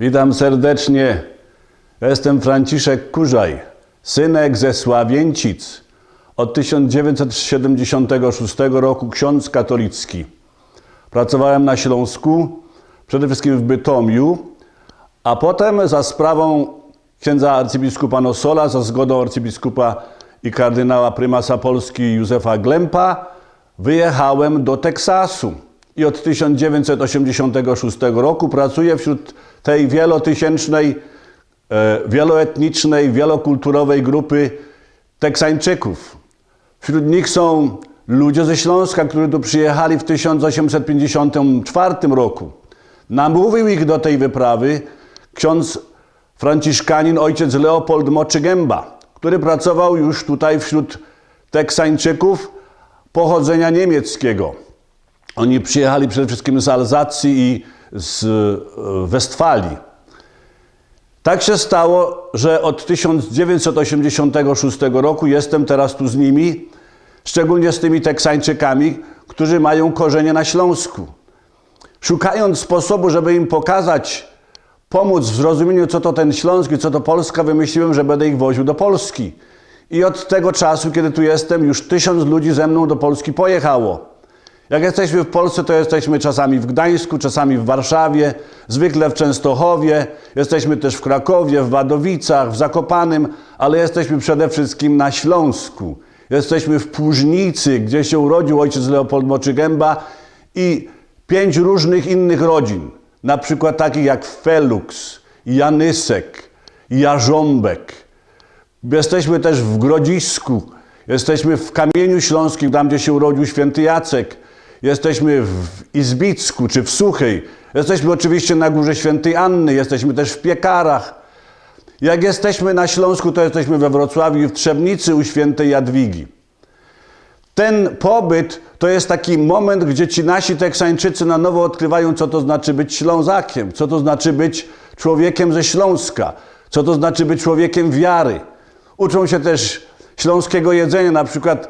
Witam serdecznie. Jestem Franciszek Kurzaj, synek ze Sławięcic. Od 1976 roku ksiądz katolicki. Pracowałem na Śląsku, przede wszystkim w Bytomiu, a potem za sprawą księdza arcybiskupa Nosola, za zgodą arcybiskupa i kardynała prymasa Polski Józefa Glempa, wyjechałem do Teksasu. I od 1986 roku pracuję wśród tej wielotysięcznej, e, wieloetnicznej, wielokulturowej grupy Teksańczyków. Wśród nich są ludzie ze Śląska, którzy tu przyjechali w 1854 roku. Namówił ich do tej wyprawy ksiądz franciszkanin ojciec Leopold Moczygęba, który pracował już tutaj wśród Teksańczyków pochodzenia niemieckiego. Oni przyjechali przede wszystkim z Alzacji i z e, Westfalii. Tak się stało, że od 1986 roku jestem teraz tu z nimi, szczególnie z tymi Teksańczykami, którzy mają korzenie na Śląsku. Szukając sposobu, żeby im pokazać, pomóc w zrozumieniu, co to ten Śląsk i co to Polska, wymyśliłem, że będę ich woził do Polski. I od tego czasu, kiedy tu jestem, już tysiąc ludzi ze mną do Polski pojechało. Jak jesteśmy w Polsce, to jesteśmy czasami w Gdańsku, czasami w Warszawie, zwykle w Częstochowie, jesteśmy też w Krakowie, w Wadowicach, w Zakopanym, ale jesteśmy przede wszystkim na Śląsku. Jesteśmy w Płużnicy, gdzie się urodził ojciec Leopold Moczygęba i pięć różnych innych rodzin, na przykład takich jak Felux, Janysek, Jarząbek. Jesteśmy też w Grodzisku, jesteśmy w Kamieniu Śląskim, tam gdzie się urodził święty Jacek. Jesteśmy w Izbicku czy w Suchej. Jesteśmy oczywiście na Górze Świętej Anny, jesteśmy też w Piekarach. Jak jesteśmy na Śląsku, to jesteśmy we Wrocławiu w Trzebnicy u świętej Jadwigi. Ten pobyt to jest taki moment, gdzie ci nasi Teksańczycy na nowo odkrywają, co to znaczy być Ślązakiem, co to znaczy być człowiekiem ze Śląska, co to znaczy być człowiekiem wiary. Uczą się też śląskiego jedzenia, na przykład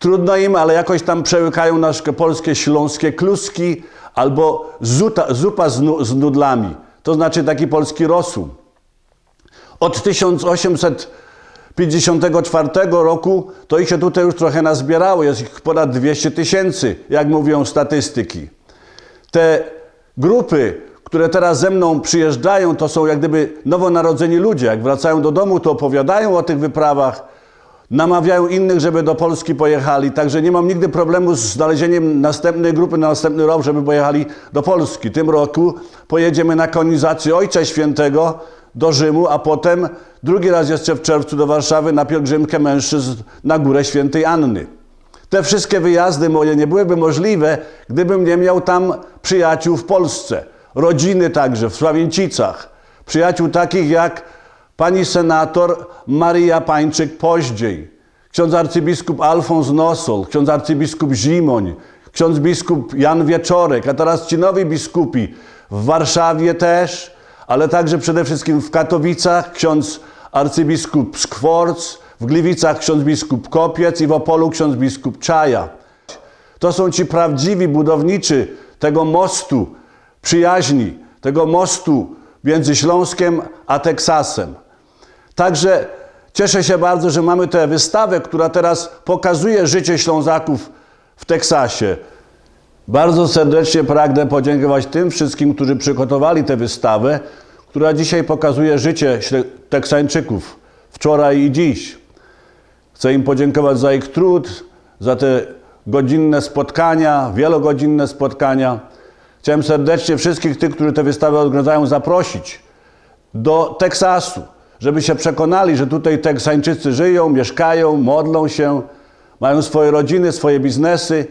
trudno im, ale jakoś tam przełykają nasze polskie śląskie kluski albo zuta, zupa z, nu, z nudlami. To znaczy taki polski rosół. Od 1854 roku to ich się tutaj już trochę nazbierało, jest ich ponad 200 tysięcy, jak mówią statystyki. Te grupy, które teraz ze mną przyjeżdżają, to są jak gdyby nowonarodzeni ludzie. Jak wracają do domu, to opowiadają o tych wyprawach, namawiają innych, żeby do Polski pojechali. Także nie mam nigdy problemu z znalezieniem następnej grupy na następny rok, żeby pojechali do Polski. Tym roku pojedziemy na konizację Ojca Świętego do Rzymu, a potem drugi raz jeszcze w czerwcu do Warszawy na pielgrzymkę mężczyzn na Górę Świętej Anny. Te wszystkie wyjazdy moje nie byłyby możliwe, gdybym nie miał tam przyjaciół w Polsce. Rodziny także w Sławięcicach. Przyjaciół takich jak pani senator Maria Pańczyk-Poździej, ksiądz arcybiskup Alfons Nosol, ksiądz arcybiskup Zimoń, ksiądz biskup Jan Wieczorek, a teraz ci nowi biskupi w Warszawie też, ale także przede wszystkim w Katowicach ksiądz arcybiskup Skworc, w Gliwicach ksiądz biskup Kopiec i w Opolu ksiądz biskup Czaja. To są ci prawdziwi budowniczy tego mostu przyjaźni, tego mostu między Śląskiem a Teksasem. Także cieszę się bardzo, że mamy tę wystawę, która teraz pokazuje życie Ślązaków w Teksasie. Bardzo serdecznie pragnę podziękować tym wszystkim, którzy przygotowali tę wystawę, która dzisiaj pokazuje życie Teksańczyków wczoraj i dziś. Chcę im podziękować za ich trud, za te godzinne spotkania, wielogodzinne spotkania. Chciałem serdecznie wszystkich tych, którzy tę wystawę organizują, zaprosić do Teksasu, żeby się przekonali, że tutaj Teksańczycy żyją, mieszkają, modlą się, mają swoje rodziny, swoje biznesy,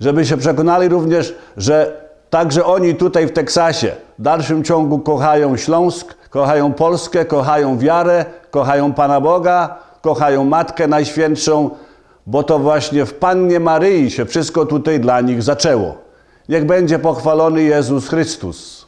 żeby się przekonali również, że także oni tutaj w Teksasie w dalszym ciągu kochają Śląsk, kochają Polskę, kochają wiarę, kochają Pana Boga, kochają Matkę Najświętszą, bo to właśnie w Pannie Maryi się wszystko tutaj dla nich zaczęło. Niech będzie pochwalony Jezus Chrystus.